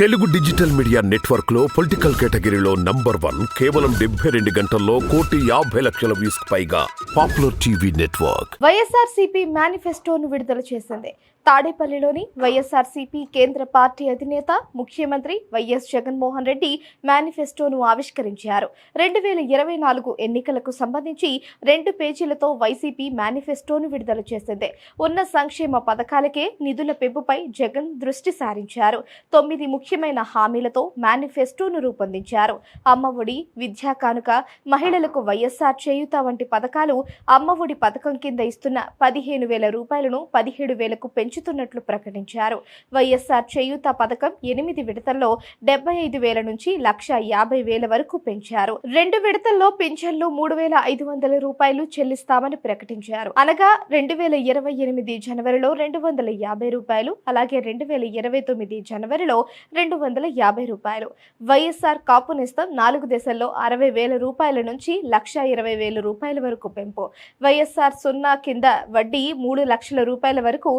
Telugu digital media నెట్వర్క్లో political కేటగిరీలో number one కేవలం డెబ్బై రెండు గంటల్లో కోటి యాభై లక్షల వ్యూస్ పైగా పాపులర్ టీవీ నెట్వర్క్. వైఎస్ఆర్సీపీ మేనిఫెస్టోను విడుదల చేసింది. తాడేపల్లిలోని వైఎస్ఆర్సీపీ కేంద్ర పార్టీ అధినేత ముఖ్యమంత్రి వైఎస్ జగన్మోహన్ రెడ్డి మేనిఫెస్టోను ఆవిష్కరించారు. రెండు వేల ఇరవై నాలుగు ఎన్నికలకు సంబంధించి రెండు పేజీలతో వైసీపీ మేనిఫెస్టోను విడుదల చేసింది. ఉన్న సంక్షేమ పథకాలకే నిధుల పెంపుపై జగన్ దృష్టి సారించారు. తొమ్మిది ముఖ్యమైన హామీలతో మేనిఫెస్టోను రూపొందించారు. అమ్మఒడి విద్యా కానుక మహిళలకు వైఎస్ఆర్ చేయుత వంటి పథకాలు అమ్మఒడి పథకం కింద ఇస్తున్న పదిహేను వేల రూపాయలను పదిహేడు వేలకు పెంచుతున్నట్లు ప్రకటించారు. వైఎస్ఆర్ చేయూత పథకం ఎనిమిది విడతల్లో డెబ్బై ఐదు వేల నుంచి లక్ష యాభై వేల వరకు పెంచారు. రెండు విడతల్లో పింఛన్లు మూడు వేల ఐదు వందల రూపాయలు చెల్లిస్తామని ప్రకటించారు. అనగా రెండు వేల ఇరవై ఎనిమిది జనవరిలో రెండు వందల యాభై రూపాయలు అలాగే రెండు వేల ఇరవై తొమ్మిది జనవరిలో రెండు వందల యాభై రూపాయలు. వైఎస్ఆర్ కాపునిస్తం నాలుగు దశల్లో అరవై వేల రూపాయల నుంచి లక్ష ఇరవై వేల రూపాయల వరకు పెంపు. వైఎస్ఆర్ సున్నా కింద వడ్డీ మూడు లక్షల రూపాయల వరకు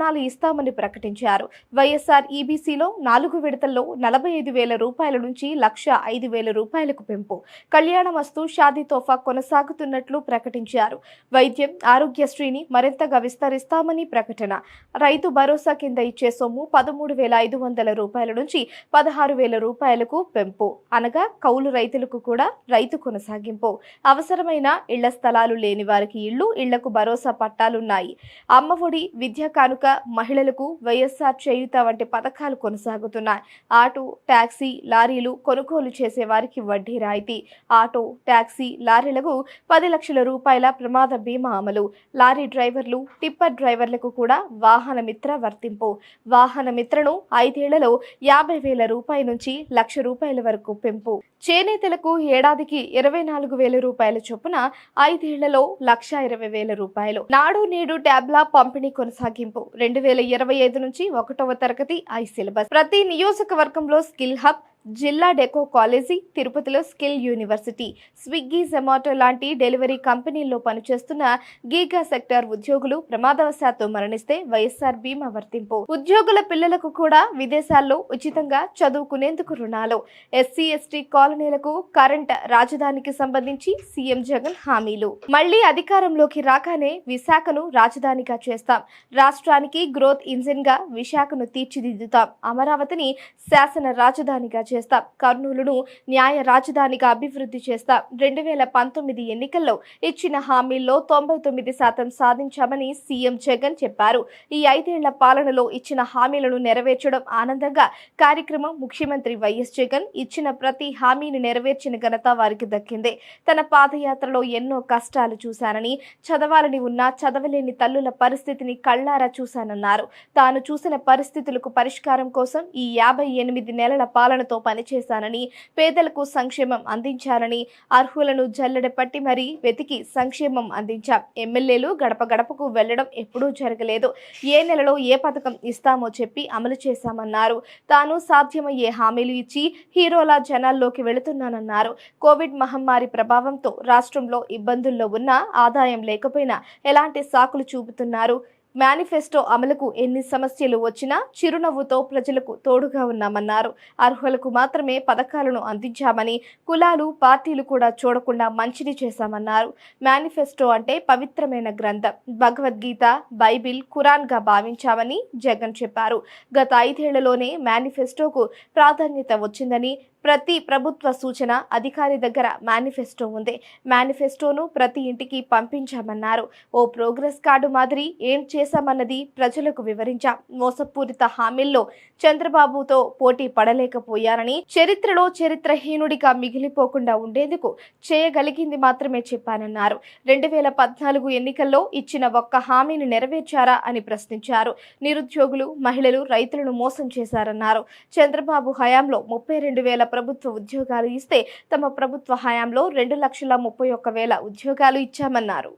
రుణాలు ఇస్తామని ప్రకటించారు. వైఎస్ఆర్ ఈబీసీలో నాలుగు విడతల్లో నలభై ఐదు వేల రూపాయల నుంచి లక్ష ఐదు వేల రూపాయలకు పెంపు. కళ్యాణ వస్తు షాదీ తోఫా కొనసాగుతున్నట్లు ప్రకటించారు. వైద్యం ఆరోగ్యశ్రీని మరింతగా విస్తరిస్తామని ప్రకటన. రైతు భరోసా కింద ఇచ్చే సొమ్ము పదమూడు వేల ఐదు వందల రూపాయల నుంచి పదహారు వేల రూపాయలకు పెంపు. అనగా కౌలు రైతులకు కూడా రైతు కొనసాగింపు. అవసరమైన ఇళ్ళ స్థలాలు లేని వారికి ఇళ్ళు ఇళ్ళకు భరోసా పట్టాలున్నాయి. అమ్మఒడి విద్యా కానుక మహిళలకు వైఎస్ఆర్ చేయుత వంటి పథకాలు కొనసాగుతున్నాయి. ఆటో ట్యాక్సీ లారీలు కొనుగోలు చేసే వారికి వడ్డీ రాయితీ. ఆటో టాక్సీ లారీలకు పది లక్షల రూపాయల ప్రమాద బీమా అమలు. లారీ డ్రైవర్లు టిప్పర్ డ్రైవర్లకు కూడా వాహన మిత్ర వర్తింపు. వాహన మిత్రను ఐదేళ్ళలో యాభై వేల రూపాయల నుంచి లక్ష రూపాయల వరకు పెంపు. చేనేతలకు ఏడాదికి ఇరవై నాలుగు వేల రూపాయల చొప్పున ఐదేళ్ళలో లక్ష ఇరవై వేల రూపాయలు. నాడు నేడు ట్యాబ్ల పంపిణీ కొనసాగింపు. రెండు వేల ఇరవై ఐదు నుంచి ఒకటవ తరగతి ఐ సిలబస్. ప్రతి నియోజకవర్గంలో స్కిల్ హబ్ జిల్లా డెకో కాలేజీ తిరుపతిలో స్కిల్ యూనివర్సిటీ. స్విగ్గీ జొమాటో లాంటి డెలివరీ కంపెనీల్లో పనిచేస్తున్న గీగా సెక్టార్ ఉద్యోగులు ప్రమాదవశాత్తు మరణిస్తే వైఎస్ఆర్ బీమా వర్తింపు. ఉద్యోగుల పిల్లలకు కూడా విదేశాల్లో ఉచితంగా చదువుకునేందుకు రుణాలు. ఎస్సీ ఎస్టీ కాలనీలకు కరెంట్ రాజధానికి సంబంధించి సీఎం జగన్ హామీలు. మళ్ళీ అధికారంలోకి రాగానే విశాఖను రాజధానిగా చేస్తాం. రాష్ట్రానికి గ్రోత్ ఇంజిన్గా విశాఖను తీర్చిదిద్దుతాం. అమరావతిని శాసన రాజధానిగా చేస్తా. కర్నూలును న్యాయ రాజధానిగా అభివృద్ధి చేస్తా. రెండు వేల పంతొమ్మిది ఎన్నికల్లో ఇచ్చిన హామీల్లో తొంభై తొమ్మిది శాతం సాధించామని సీఎం జగన్ చెప్పారు. ఈ ఐదేళ్ళ పాలనలో ఇచ్చిన హామీలను నెరవేర్చడం ఆనందంగా కార్యక్రమం ముఖ్యమంత్రి వైఎస్ జగన్ ఇచ్చిన ప్రతి హామీని నెరవేర్చిన ఘనత వారికి దక్కింది. తన పాదయాత్రలో ఎన్నో కష్టాలు చూశానని చదవాలని ఉన్నా చదవలేని తల్లుల పరిస్థితిని కళ్ళారా చూశానన్నారు. తాను చూసిన పరిస్థితులకు పరిష్కారం కోసం ఈ యాభై ఎనిమిది నెలల పాలనతో పనిచేశానని పేదలకు సంక్షేమం అందించారని అర్హులను జల్లెడ పట్టి మరీ వెతికి సంక్షేమం అందించాం. ఎమ్మెల్యేలు గడప గడపకు వెళ్ళడం ఎప్పుడూ జరగలేదు. ఏ నెలలో ఏ పథకం ఇస్తామో చెప్పి అమలు చేశామన్నారు. తాను సాధ్యమయ్యే హామీలు ఇచ్చి హీరోలా జనాల్లోకి వెళుతున్నానన్నారు. కోవిడ్ మహమ్మారి ప్రభావంతో రాష్ట్రంలో ఇబ్బందుల్లో ఉన్న ఆదాయం లేకపోయినా ఎలాంటి సాకులు చూపుతున్నారు? మేనిఫెస్టో అమలుకు ఎన్ని సమస్యలు వచ్చినా చిరునవ్వుతో ప్రజలకు తోడుగా ఉన్నామన్నారు. అర్హులకు మాత్రమే పథకాలను అందించామని కులాలు పార్టీలు కూడా చూడకుండా మంచిని చేశామన్నారు. మేనిఫెస్టో అంటే పవిత్రమైన గ్రంథం. భగవద్గీత బైబిల్ ఖురాన్గా భావించామని జగన్ చెప్పారు. గత ఐదేళ్ళలోనే మేనిఫెస్టోకు ప్రాధాన్యత వచ్చిందని ప్రతి ప్రభుత్వ సూచన అధికారి దగ్గర మేనిఫెస్టో ఉంది. మేనిఫెస్టోను ప్రతి ఇంటికి పంపించామన్నారు. ఓ ప్రోగ్రెస్ కార్డు మాదిరి ఏం చేశామన్నది ప్రజలకు వివరించాం. మోసపూరిత హామీల్లో చంద్రబాబుతో పోటీ పడలేకపోయారని చరిత్రలో చరిత్రహీనుడిగా మిగిలిపోకుండా ఉండేందుకు చేయగలిగింది మాత్రమే చెప్పానన్నారు. రెండు వేల పద్నాలుగు ఎన్నికల్లో ఇచ్చిన ఒక్క హామీని నెరవేర్చారా అని ప్రశ్నించారు. నిరుద్యోగులు మహిళలు రైతులను మోసం చేశారన్నారు. చంద్రబాబు హయాంలో ముప్పై రెండు వేల ప్రభుత్వ ఉద్యోగాలు ఇస్తే తమ ప్రభుత్వ హయాంలో రెండు లక్షల ముప్పై ఒక్క వేల ఉద్యోగాలు ఇచ్చామన్నారు.